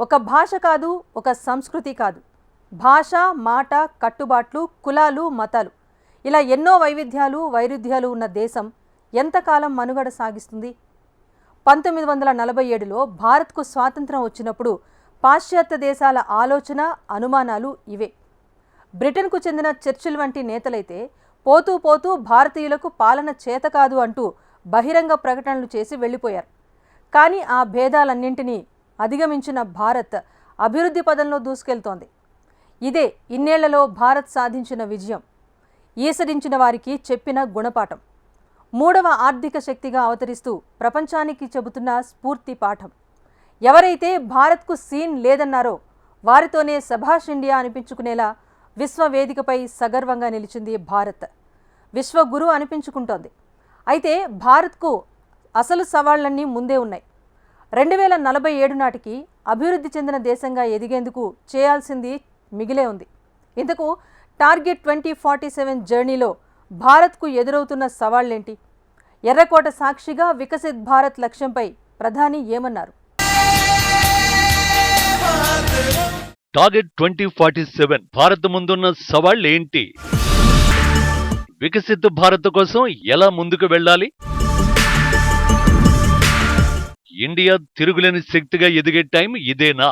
ఒక భాష కాదు ఒక సంస్కృతి కాదు. భాష మాట కట్టుబాట్లు కులాలు మతాలు. ఇలా ఎన్నో వైవిధ్యాలు వైరుధ్యాలు ఉన్న దేశం ఎంతకాలం మనుగడ సాగిస్తుంది? పంతొమ్మిది వందల నలభై ఏడులో భారత్కు స్వాతంత్రం వచ్చినప్పుడు పాశ్చాత్య దేశాల ఆలోచన అనుమానాలు ఇవే. బ్రిటన్కు చెందిన చర్చిల్ వంటి నేతలైతే పోతూ పోతూ భారతీయులకు పాలన చేత కాదు అంటూ బహిరంగ ప్రకటనలు చేసి వెళ్ళిపోయారు. కానీ ఆ భేదాలన్నింటినీ అధిగమించిన భారత్ అభివృద్ధి పదంలో దూసుకెళ్తోంది. ఇదే ఇన్నేళ్ళలో భారత్ సాధించిన విజయం. ఈసరించిన వారికి చెప్పిన గుణపాఠం. మూడవ ఆర్థిక శక్తిగా అవతరిస్తూ ప్రపంచానికి చెబుతున్న స్ఫూర్తి పాఠం. ఎవరైతే భారత్కు సీన్ లేదన్నారో వారితోనే సభాష్ ఇండియా అనిపించుకునేలా విశ్వ వేదికపై సగర్వంగా నిలిచింది భారత్. విశ్వగురు అనిపించుకుంటోంది. అయితే భారత్కు అసలు సవాళ్ళన్నీ ముందే ఉన్నాయి. రెండు వేల నలభై ఏడు నాటికి అభివృద్ధి చెందిన దేశంగా ఎదిగేందుకు చేయాల్సింది మిగిలే ఉంది. ఇంతకు టార్గెట్ ట్వంటీ ఫార్టీ సెవెన్ జర్నీలో భారత్కు ఎదురవుతున్న సవాళ్ళేంటి ఎర్రకోట సాక్షిగా వికసిత్ భారత్ లక్ష్యంపై ప్రధాని ఏమన్నారు? Target twenty forty seven Bharat ముందున్న సవాళ్ళేంటి వికసిత్ భారత్ కోసం ఎలా ముందుకు వెళ్ళాలి? ఇండియా తిరుగులేని శక్తిగా ఎదిగే టైం ఇదేనా?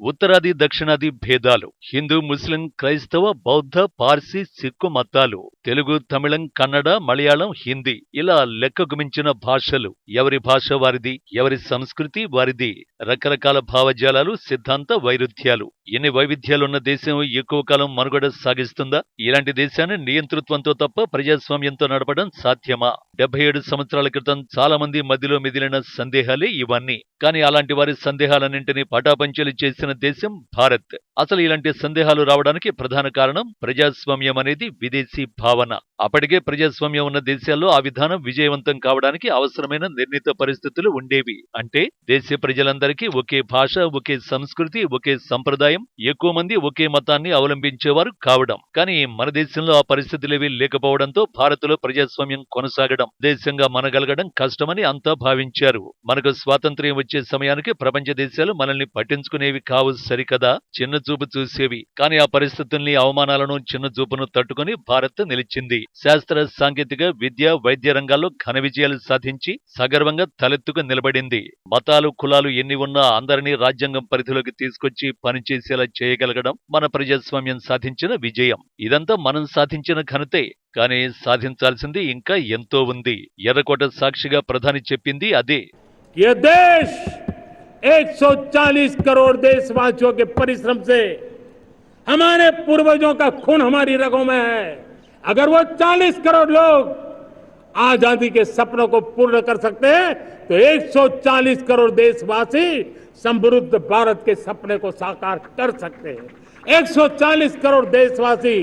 ఉత్తరాది దక్షిణాది భేదాలు హిందూ ముస్లిం క్రైస్తవ బౌద్ధ పార్సీ సిక్కు మతాలు తెలుగు తమిళం కన్నడ మలయాళం హిందీ ఇలా లెక్కకు మించిన భాషలు. ఎవరి భాష వారిది? ఎవరి సంస్కృతి వారిది? రకరకాల భావజాలాలు సిద్ధాంత వైరుధ్యాలు. ఎన్ని వైవిధ్యాలున్న దేశం ఎక్కువ కాలం మనుగడ సాగిస్తుందా? ఇలాంటి దేశాన్ని నియంతృత్వంతో తప్ప ప్రజాస్వామ్యంతో నడపడం సాధ్యమా? డెబ్బై ఏడు సంవత్సరాల క్రితం చాలా మంది మధ్యలో మిదిలిన సందేహాలే ఇవన్నీ. కానీ అలాంటి వారి సందేహాలన్నింటినీ పటాపంచలు చేసిన దేశం భారత్. అసలు ఇలాంటి సందేహాలు రావడానికి ప్రధాన కారణం ప్రజాస్వామ్యం అనేది విదేశీ భావన. అప్పటికే ప్రజాస్వామ్యం ఉన్న దేశాల్లో ఆ విధానం విజయవంతం కావడానికి అవసరమైన నిర్ణీత పరిస్థితులు ఉండేవి. అంటే దేశ ప్రజలందరికీ ఒకే భాష ఒకే సంస్కృతి ఒకే సంప్రదాయం ఎక్కువ మంది ఒకే మతాన్ని అవలంబించేవారు కావడం. కానీ మన దేశంలో ఆ పరిస్థితులేవి లేకపోవడంతో భారత్లో ప్రజాస్వామ్యం కొనసాగడం దేశంగా మనగలగడం కష్టమని అంతా భావించారు. మనకు స్వాతంత్ర్యం వచ్చే సమయానికి ప్రపంచ దేశాలు మనల్ని పట్టించుకునేవి కావు సరికదా? చిన్న చూపు చూసేవి. కానీ ఆ పరిస్థితుల్ని అవమానాలను చిన్న చూపును తట్టుకుని భారత్ నిలిచింది. శాస్త్ర సాంకేతిక విద్య వైద్య రంగాల్లో ఘన విజయాలు సాధించి సగర్వంగా తలెత్తుకు నిలబడింది మతాలు కులాలు ఎన్ని ఉన్నా అందరినీ రాజ్యాంగం పరిధిలోకి తీసుకొచ్చి పనిచేసేలా చేయగలగడం మన ప్రజాస్వామ్యం సాధించిన విజయం ఇదంతా మనం సాధించిన ఘనతే కానీ సాధించాల్సింది ఇంకా ఎంతో ఉంది ఎర్రకోట సాక్షిగా ప్రధాని చెప్పింది అదే ये देश 140 करोड़ देशवासियों के परिश्रम से हमारे पूर्वजों का खून हमारी रगों में है अगर वो 40 करोड़ लोग आज़ादी के सपनों को पूर्ण कर सकते हैं तो 140 करोड़ देशवासी समृद्ध भारत के सपने को साकार कर सकते हैं। 140 करोड़ देशवासी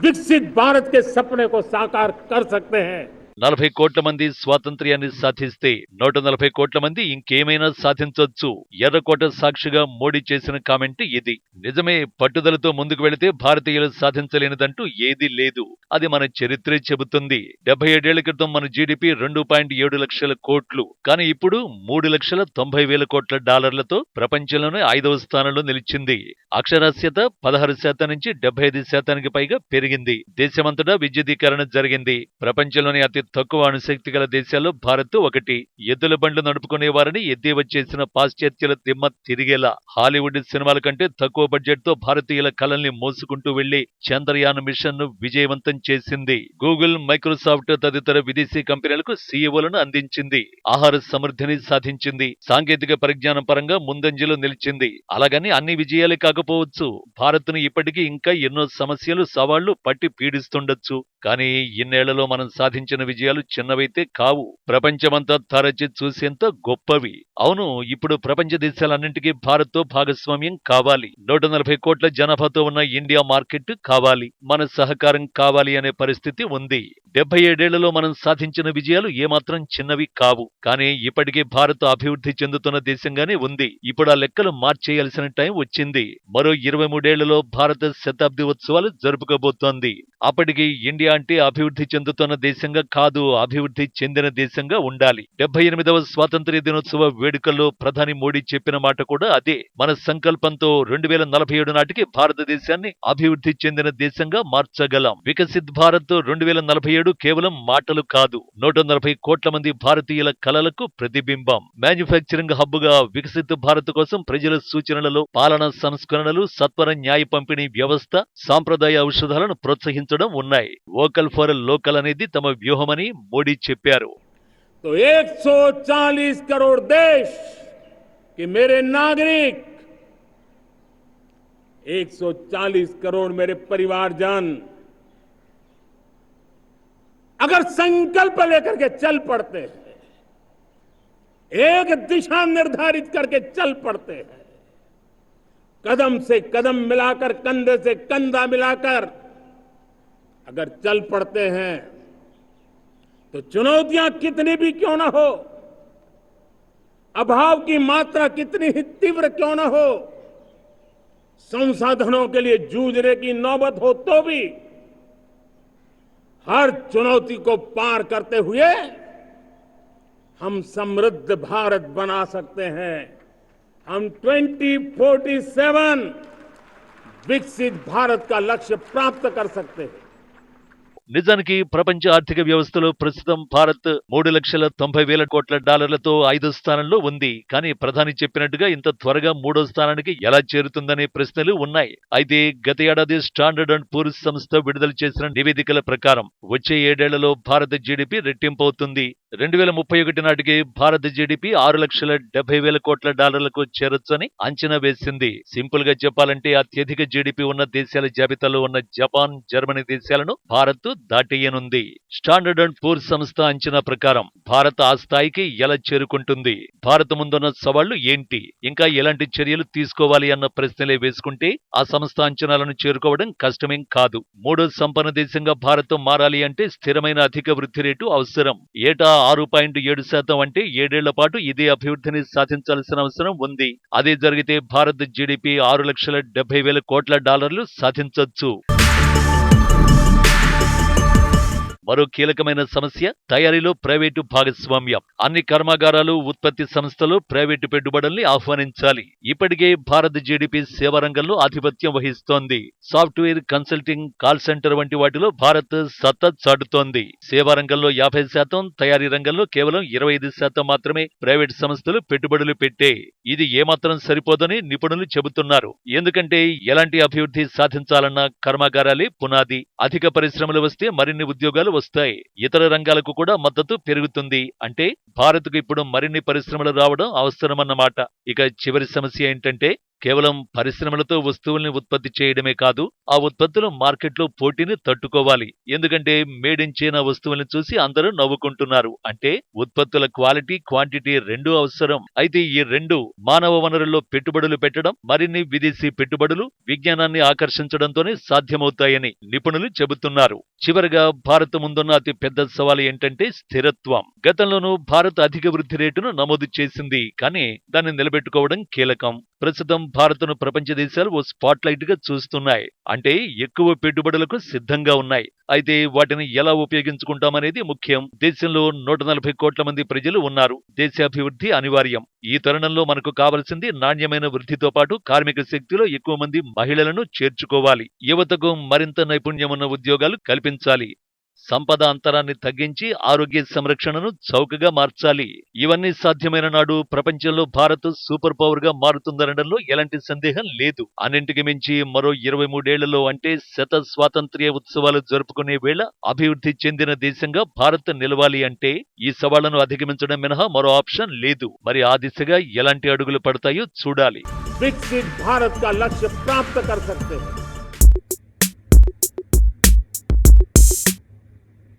विकसित भारत के सपने को साकार कर सकते हैं। నలభై కోట్ల మంది స్వాతంత్ర్యాన్ని సాధిస్తే నూట నలభై కోట్ల మంది ఇంకేమైనా సాధించవచ్చు ఎర్రకోట సాక్షిగా మోడీ చేసిన కామెంట్ ఇది. నిజమే పట్టుదలతో ముందుకు వెళితే భారతీయులు సాధించలేనిదంటూ ఏదీ లేదు. అది మన చరిత్రే చెబుతుంది. డెబ్బై ఏడేళ్ళ క్రితం మన జీడిపి రెండు పాయింట్ ఏడు లక్షల కోట్లు. కానీ ఇప్పుడు మూడు లక్షల తొంభై వేల కోట్ల డాలర్లతో ప్రపంచంలోనే ఐదవ స్థానంలో నిలిచింది. అక్షరాస్యత పదహారు శాతం నుంచి డెబ్బై ఐదు శాతానికి పైగా పెరిగింది. దేశమంతటా విద్యుదీకరణ జరిగింది. ప్రపంచంలోని అతి తక్కువ అణుశక్తి గల దేశాల్లో భారత్ ఒకటి. ఎద్దుల బండ్లు నడుపుకునే వారిని ఎద్దేవ చేసిన పాశ్చాత్యుల దిమ్మ తిరిగేలా. హాలీవుడ్ సినిమాల కంటే తక్కువ బడ్జెట్తో భారతీయుల కళల్ని మోసుకుంటూ వెళ్ళి చంద్రయాన్ మిషన్ను విజయవంతం చేసింది. గూగుల్ మైక్రోసాఫ్ట్ తదితర విదేశీ కంపెనీలకు సీఈఓలను అందించింది. ఆహార సమృద్ధిని సాధించింది. సాంకేతిక పరిజ్ఞానం పరంగా ముందంజలో నిలిచింది. అలాగని అన్ని విజయాలే కాకపోవచ్చు. భారత్ను ఇప్పటికీ ఇంకా ఎన్నో సమస్యలు సవాళ్ళు పట్టి పీడిస్తుండొచ్చు. కానీ ఇన్నేళ్ళలో మనం సాధించిన విజయాలు చిన్నవైతే కావు. ప్రపంచమంతా తరచి చూసేంత గొప్పవి. అవును ఇప్పుడు ప్రపంచ దేశాలన్నింటికీ భారత్తో భాగస్వామ్యం కావాలి. నూట నలభై కోట్ల జనాభాతో ఉన్న ఇండియా మార్కెట్ కావాలి. మన సహకారం కావాలి అనే పరిస్థితి ఉంది. డెబ్బై ఏడేళ్ళలో మనం సాధించిన విజయాలు ఏమాత్రం చిన్నవి కావు. కానీ ఇప్పటికే భారత్ అభివృద్ధి చెందుతున్న దేశంగానే ఉంది. ఇప్పుడు ఆ లెక్కలు మార్చేయాల్సిన టైం వచ్చింది. మరో ఇరవై మూడేళ్ళలో భారత శతాబ్ది ఉత్సవాలు జరుపుకోబోతోంది. అప్పటికి ఇండియా అంటే అభివృద్ధి చెందుతున్న దేశంగా కాదు అభివృద్ధి చెందిన దేశంగా ఉండాలి. డెబ్బై ఎనిమిదవ స్వాతంత్ర్య దినోత్సవ వేడుకల్లో ప్రధాని మోడీ చెప్పిన మాట కూడా అదే. మన సంకల్పంతో రెండు వేల నలభై ఏడు నాటికి భారతదేశాన్ని అభివృద్ధి చెందిన దేశంగా మార్చగలం. వికసిత్ భారత్ రెండు వేల నలభై ఏడు కేవలం మాటలు కాదు. నూట నలభై కోట్ల మంది భారతీయుల కలలకు ప్రతిబింబం. మ్యానుఫ్యాక్చరింగ్ హబ్గా వికసిత్ భారత్ కోసం ప్రజల సూచనలలో పాలనా సంస్కరణలు సత్వర న్యాయ పంపిణీ వ్యవస్థ సాంప్రదాయ ఔషధాలను ప్రోత్సహించడం ఉన్నాయి. వోకల్ ఫర్ లోకల్ అనేది తమ వ్యూహమని మోడీ చెప్పారు तो 140 करोड़ देश कि मेरे नागरिक 140 करोड़ मेरे परिवारजन अगर संकल्प लेकर के चल पड़ते हैं एक दिशा निर्धारित करके चल पड़ते हैं कदम से कदम मिलाकर कंधे से कंधा मिलाकर अगर चल पड़ते हैं तो चुनौतियाँ कितनी भी क्यों ना हो, अभाव की मात्रा कितनी ही तीव्र क्यों ना हो, संसाधनों के लिए जूझने की नौबत हो तो भी हर चुनौती को पार करते हुए हम समृद्ध भारत बना सकते हैं। हम 2047 विकसित भारत का लक्ष्य प्राप्त कर सकते हैं। నిజానికి ప్రపంచ ఆర్థిక వ్యవస్థలో ప్రస్తుతం భారత్ మూడు లక్షల తొంభై వేల కోట్ల డాలర్లతో ఐదో స్థానంలో ఉంది. కానీ ప్రధాని చెప్పినట్టుగా ఇంత త్వరగా మూడో స్థానానికి ఎలా చేరుతుందనే ప్రశ్నలు ఉన్నాయి. అయితే గత ఏడాది స్టాండర్డ్ అండ్ పూర్స్ సంస్థ విడుదల చేసిన నివేదికల ప్రకారం వచ్చే ఏడేళ్ళలో భారత జీడిపి రెట్టింపవుతుంది రెండు వేల ముప్పై ఒకటి నాటికి భారత జీడిపి ఆరు లక్షల డెబ్బై వేల కోట్ల డాలర్లకు చేరొచ్చని అంచనా వేసింది. సింపుల్గా చెప్పాలంటే అత్యధిక జీడిపి ఉన్న దేశాల జాబితాలో ఉన్న జపాన్ జర్మనీ దేశాలను భారత్ దాటియనుంది. స్టాండర్డ్ అండ్ పూర్ సంస్థ అంచనా ప్రకారం భారత్ ఆ స్థాయికి ఎలా చేరుకుంటుంది? భారత్ ముందున్న సవాళ్ళు ఏంటి? ఇంకా ఎలాంటి చర్యలు తీసుకోవాలి అన్న ప్రశ్నలే వేసుకుంటే ఆ సంస్థ అంచనాలను చేరుకోవడం కష్టమేం కాదు. మూడో సంపన్న దేశంగా భారత్ మారాలి అంటే స్థిరమైన అధిక వృద్ధి రేటు అవసరం. ఏటా ఆరు పాయింట్ ఏడు శాతం అంటే ఏడేళ్ళ పాటు ఇదే అభివృద్ధిని సాధించాల్సిన అవసరం ఉంది. అదే జరిగితే భారత్ జీడిపి ఆరు లక్షల డెబ్బై వేల కోట్ల డాలర్లు సాధించొచ్చు. మరో కీలకమైన సమస్య తయారీలో ప్రైవేటు భాగస్వామ్యం. అన్ని కర్మాగారాలు ఉత్పత్తి సంస్థలు ప్రైవేటు పెట్టుబడుల్ని ఆహ్వానించాలి. ఇప్పటికే భారత్ జీడిపి సేవా రంగంలో ఆధిపత్యం వహిస్తోంది. సాఫ్ట్వేర్ కన్సల్టింగ్ కాల్ సెంటర్ వంటి వాటిలో భారత్ సత్తా చాటుతోంది. సేవా రంగంలో యాభై శాతం తయారీ రంగంలో కేవలం ఇరవై ఐదు శాతం మాత్రమే ప్రైవేట్ సంస్థలు పెట్టుబడులు పెట్టే. ఇది ఏమాత్రం సరిపోదని నిపుణులు చెబుతున్నారు. ఎందుకంటే ఎలాంటి అభివృద్ధి సాధించాలన్న కర్మాగారాలే పునాది. అధిక పరిశ్రమలు వస్తే మరిన్ని ఉద్యోగాలు వస్తాయి. ఇతర రంగాలకు కూడా మద్దతు పెరుగుతుంది. అంటే భారత్కు ఇప్పుడు మరిన్ని పరిశ్రమలు రావడం అవసరమన్నమాట. ఇక చివరి సమస్య ఏంటంటే కేవలం పరిశ్రమలతో వస్తువుల్ని ఉత్పత్తి చేయడమే కాదు ఆ ఉత్పత్తులు మార్కెట్లో పోటీని తట్టుకోవాలి. ఎందుకంటే మేడ్ ఇన్ చైనా వస్తువుల్ని చూసి అందరూ నవ్వుకుంటున్నారు. అంటే ఉత్పత్తుల క్వాలిటీ క్వాంటిటీ రెండూ అవసరం. అయితే ఈ రెండు మానవ వనరుల్లో పెట్టుబడులు పెట్టడం మరిన్ని విదేశీ పెట్టుబడులు విజ్ఞానాన్ని ఆకర్షించడంతోనే సాధ్యమవుతాయని నిపుణులు చెబుతున్నారు. చివరగా భారత్ ముందున్న అతి పెద్ద సవాలు ఏంటంటే స్థిరత్వం. గతంలోనూ భారత్ అధిక వృద్ధి రేటును నమోదు చేసింది కానీ దాన్ని నిలబెట్టుకోవడం కీలకం. ప్రస్తుతం భారత్ను ప్రపంచ దేశాలు ఓ స్పాట్ లైట్గా చూస్తున్నాయి. అంటే ఎక్కువ పెట్టుబడులకు సిద్ధంగా ఉన్నాయి. అయితే వాటిని ఎలా ఉపయోగించుకుంటామనేది ముఖ్యం. దేశంలో నూట నలభై కోట్ల మంది ప్రజలు ఉన్నారు. దేశాభివృద్ధి అనివార్యం. ఈ తరుణంలో మనకు కావలసింది నాణ్యమైన వృద్ధితో పాటు కార్మిక శక్తిలో ఎక్కువ మంది మహిళలను చేర్చుకోవాలి. యువతకు మరింత నైపుణ్యమున్న ఉద్యోగాలు కల్పించాలి. సంపద అంతరాన్ని తగ్గించి ఆరోగ్య సంరక్షణను చౌకగా మార్చాలి. ఇవన్నీ సాధ్యమైన నాడు ప్రపంచంలో భారత్ సూపర్ పవర్గా మారుతుందనడంలో ఎలాంటి సందేహం లేదు. అన్నింటికి మించి మరో ఇరవై మూడేళ్ళలో అంటే శత స్వాతంత్ర్య ఉత్సవాలు జరుపుకునే వేళ అభివృద్ధి చెందిన దేశంగా భారత్ నిలవాలి అంటే ఈ సవాళ్ళను అధిగమించడం మినహా మరో ఆప్షన్ లేదు. మరి ఆ దిశగా ఎలాంటి అడుగులు పడతాయో చూడాలి. భారత్ కా లక్ష్య ప్రాప్త సకతే